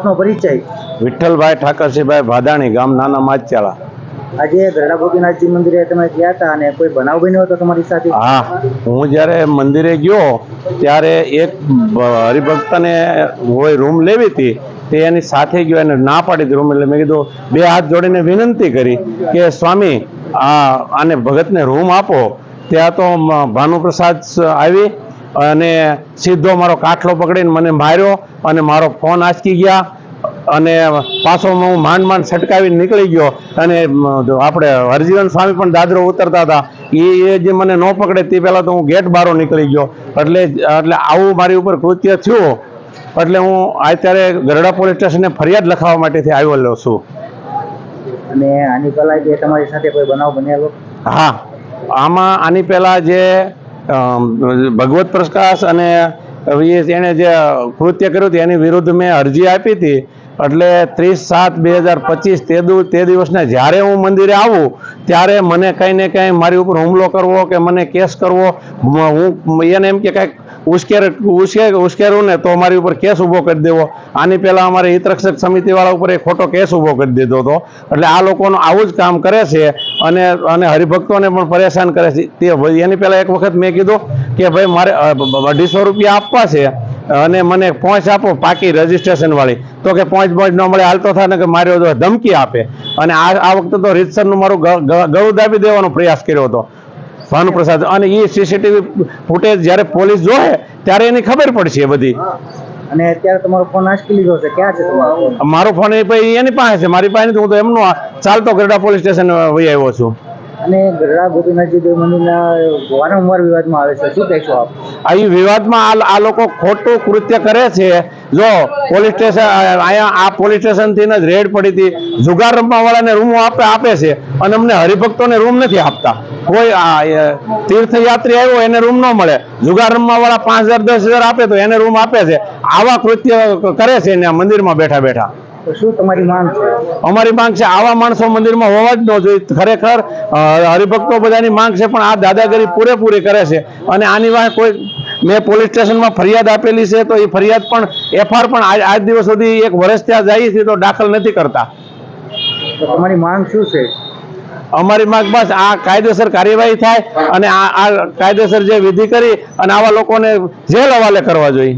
આપનો પરિચય. વિઠ્ઠલભાઈ ઠાકરસિંહભાઈ ભાદાણી ગામ નાના માચિયાળા આજે ગરડા ગોપીનાથજી મંદિરે તમે ગયા હતા અને કોઈ બનાવ બન્યો હતો તમારી સાથે? હા હું જ્યારે મંદિરે ગયો ત્યારે એક હરિભક્તને હોય રૂમ લેવી હતી તે એની સાથે ગયો એને ના પાડી હતી રૂમ એટલે મેં કીધું બે હાથ જોડીને વિનંતી કરી કે સ્વામી આ આને ભગતને રૂમ આપો. ત્યાં તો ભાનુપ્રસાદ આવી અને સીધો મારો કાઠલો પકડીને મને માર્યો અને મારો ફોન આંચકી ગયા અને પાછો હું માંડ માંડ છટકાવીને નીકળી ગયો અને આપણે હરજીવન સ્વામી પણ દાદરો ઉતરતા હતા. એ એ જે મને ન પકડે તે પહેલાં તો હું ગેટ બારો નીકળી ગયો. એટલે એટલે આવું મારી ઉપર કૃત્ય થયું. એટલે હું અત્યારે ગરડા પોલીસ સ્ટેશને ફરિયાદ લખાવવા માટેથી આવેલો છું. અને આની પહેલાં જે તમારી સાથે કોઈ બનાવ બનેલો? હા. આમાં આની પહેલાં જે ભગવત પ્રકાશ અને એણે જે કૃત્ય કર્યું હતું, એની વિરુદ્ધ મેં અરજી આપી હતી. એટલે ત્રીસ સાત બે હજાર પચીસ તે તે દિવસને જ્યારે હું મંદિરે આવું, ત્યારે મને કંઈ ને કંઈ મારી ઉપર હુમલો કરવો કે મને કેસ કરવો હું, એને એમ કે કાંઈક ઉશ્કેર ઉશ્કેર, ઉશ્કેરું ને તો મારી ઉપર કેસ ઊભો કરી દેવો. આની પહેલાં અમારે હિતરક્ષક સમિતિવાળા ઉપર એક ખોટો કેસ ઊભો કરી દીધો હતો. એટલે આ લોકોનું આવું જ કામ કરે છે અને અને હરિભક્તોને પણ પરેશાન કરે છે. તે એની પહેલાં એક વખત મેં કીધું કે ભાઈ, મારે અઢીસો રૂપિયા આપવા છે અને મને પહોંચ આપો પાકી રજીસ્ટ્રેશનવાળી. તો કે પહોંચ પહોંચ ન મળે હાલતો થાય ને કે માર્યો તો ધમકી આપે. અને આ આ વખતે તો રીતસરનું મારું ગળું દાબી દેવાનો પ્રયાસ કર્યો હતો. ભાનુપ્રસાદ. અને એ સીસીટીવી ફૂટેજ જ્યારે પોલીસ જોહે ત્યારે એની ખબર પડશે બધી. અને અત્યારે તમારો ફોન આંચકી લીધો છે. ક્યાં છે તમારો મારો ફોન એ ભાઈ એની પાસે છે. મારી પાસે નથી. હું તો એમનો ચાલતો ગરડા પોલીસ સ્ટેશન વહી આવ્યો છું. અને ગરડા ગોપીનાથજી દેવ મંદિરના વારંવાર વિવાદમાં આવે છે. શું કહેશો આપ? આ વિવાદમાં આ લોકો ખોટું કૃત્ય કરે છે. જો પોલીસ સ્ટેશન અહીંયા આ પોલીસ સ્ટેશનથી જ રેડ પડી હતી. જુગાર રમવા વાળાને રૂમો આપે આપે છે. અને અમને હરિભક્તોને રૂમ નથી આપતા. કોઈ તીર્થયાત્રી આવ્યો એને રૂમ ન મળે. જુગાર રમવા વાળા પાંચ હજાર દસ હજાર આપે તો એને રૂમ આપે છે. આવા કૃત્ય કરે છે એને મંદિરમાં બેઠા બેઠા. શું તમારી માંગ છે? અમારી માંગ છે આવા માણસો મંદિરમાં હોવા જ ન જોઈએ. ખરેખર હરિભક્તો બધાની માંગ છે પણ આ દાદાગીરી પૂરેપૂરી કરે છે. અને આની વાંહે કોઈ મેં પોલીસ સ્ટેશનમાં ફરિયાદ આપેલી છે તો એ ફરિયાદ પણ એફઆર પણ આજ દિવસ સુધી એક વર્ષ ત્યાં જાય છે તો દાખલ નથી કરતા. તમારી માંગ શું છે? અમારી માંગ બસ આ કાયદેસર કાર્યવાહી થાય અને આ આ કાયદેસર જે વિધિ કરી અને આવા લોકોને જેલ હવાલે કરવા જોઈએ.